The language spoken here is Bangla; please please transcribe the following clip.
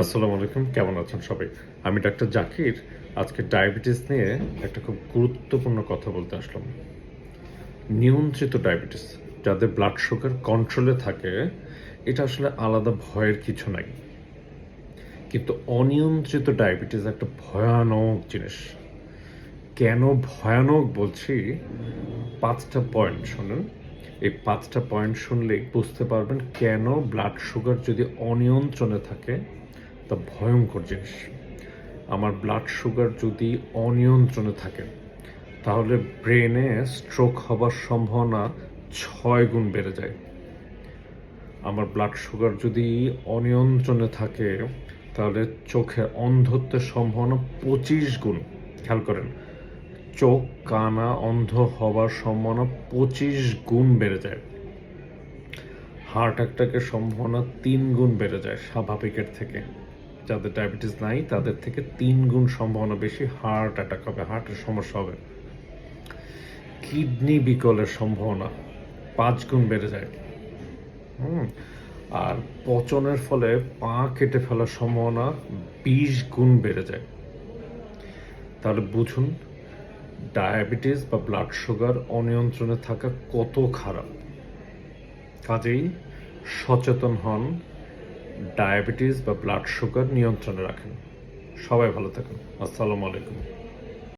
আসসালামু আলাইকুম, কেমন আছেন সবাই? আমি ডাক্তার জাকির। আজকে ডায়াবেটিস নিয়ে একটা খুব গুরুত্বপূর্ণ কথা বলতে আসলাম। নিয়ন্ত্রিত ডায়াবেটিস, যাদের ব্লাড সুগার কন্ট্রোলে থাকে, এটা আসলে আলাদা ভয়ের কিছু নাই। কিন্তু অনিয়ন্ত্রিত ডায়াবেটিস একটা ভয়ানক জিনিস। কেন ভয়ানক বলছি? পাঁচটা পয়েন্ট শোনেন। এই পাঁচটা পয়েন্ট শুনলে বুঝতে পারবেন কেন ব্লাড সুগার যদি অনিয়ন্ত্রণে থাকে তা ভয়ঙ্কর জিনিস। আমার ব্লাড সুগার যদি অনিয়ন্ত্রণে থাকে, তাহলে ব্রেনে স্ট্রোক হবার সম্ভাবনা ছয় গুণ বেড়ে যায়। আমার ব্লাড সুগার যদি অনিয়ন্ত্রণে থাকে, তাহলে চোখে অন্ধত্বের সম্ভাবনা পঁচিশ গুণ। খেয়াল করেন, চোখ, কানা, অন্ধ হওয়ার সম্ভাবনা পঁচিশ গুণ বেড়ে যায়। হার্ট অ্যাটাকের সম্ভাবনা তিন গুণ বেড়ে যায় স্বাভাবিকের থেকে। যাদের ডায়াবেটিস নাই, তাদের থেকে তিন গুণ সম্ভাবনা বেশি হার্ট অ্যাটাক হবে, হার্টের সমস্যা হবে। কিডনি বিকলের সম্ভাবনা পাঁচ গুণ বেড়ে যায়। হুম, আর পচনের ফলে পা কেটে ফেলার সম্ভাবনা বিশ গুণ বেড়ে যায়। তাহলে বুঝুন, ডায়াবেটিস বা ব্লাড সুগার অনিয়ন্ত্রণে থাকা কত খারাপ। কাজেই সচেতন হন ডায়াবেটিস বা ব্লাড সুগার নিয়ন্ত্রণে রাখেন। সবাই ভালো থাকুন। আসসালামু আলাইকুম।